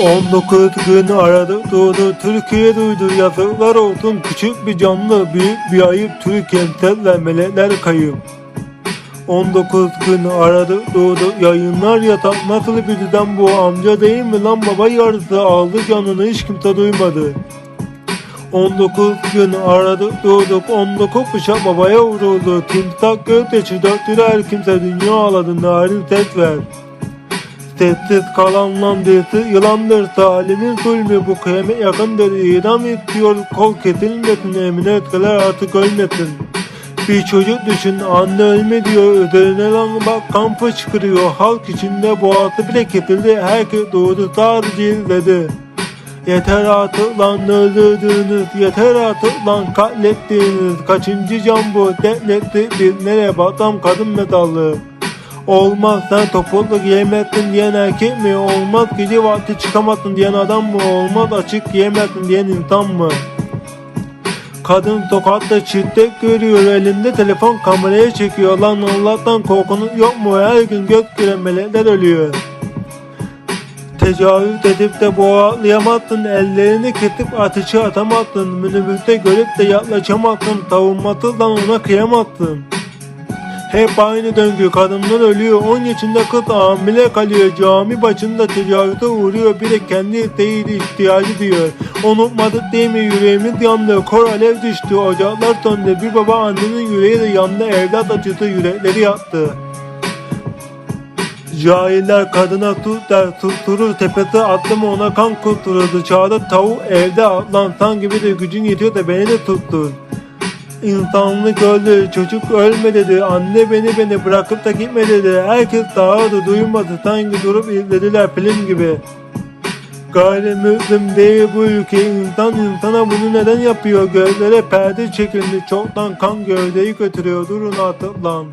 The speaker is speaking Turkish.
19 gün aradı doğdu. Türkiye duydu yazıklar olsun. Küçük bir canlı büyük bir ayıp. Türkiye'de melekler kayıp. 19 gün aradı doğdu. Yayınlar yatak nasıl birden bu? Amca değil mi lan? Baba yarısı aldı canını hiç kimse duymadı. 19 gün aradı doğduk 19 kuşak babaya vuruldu. Timsah göktaşı döktüler her kimse dünya ağladı narin ses ver Sessiz kalan lan birisi yılandır Salimin zulmü. Bu kıyamet yakındır İdam istiyor kol kesilmesin Emine etkiler artık ölmesin. Bir çocuk düşün anne ölme diyor. Üzerine lan bak kan fışkırıyor halk içinde boğazı bile kesildi. Herkes doğdu sadece izledi Yeter artık lan öldürdüğünüz, yeter artık lan katlettiğiniz, kaçıncı can bu, devletti biz nereye batam kadın metallı. Olmaz sen topuklu giyemezsin diyen erkek mi? Olmaz gece vakti çıkamazsın diyen adam mı? Olmaz açık giyemezsin diyen insan mı? Kadın sokakta şiddet görüyor elinde telefon kameraya çekiyor lan Allah'tan korkunuz yok mu her gün göz gören melekler ölüyor Tecavüz edip de boğalayamazsın ellerini kesip ateşe atamazsın minibüste görüp de yaklaşamazsın savunmasız lan ona kıyamazsın hep aynı döngü kadınlar ölüyor. 10 yaşında kız hamile kalıyor. Cami başında tecavüze uğruyor. Bir de kendi isteğiyle ihtiyacı diyor. Unutmadık değil mi? Yüreğimiz yandı. Kor alev düştü. Ocaklar söndü. Bir baba annenin yüreği de yandı. Evlat acısı yürekleri yaktı. Cahiller kadına su der susturur tepesi attı mı ona kan kusturur dışarıda tavuk evde atlansan gibi de gücün yetiyor da beni de tuttur İnsanlık öldü, çocuk ölme dedi, anne beni beni bırakıp da gitme dedi. Herkes dağıldı, duymadı, sanki durup izlediler film gibi. Gayrimüslim değil bu ülke, insan insana bunu neden yapıyor? Gözlere perde çekilmiş, çoktan kan gövdeyi götürüyor, durun artık lan.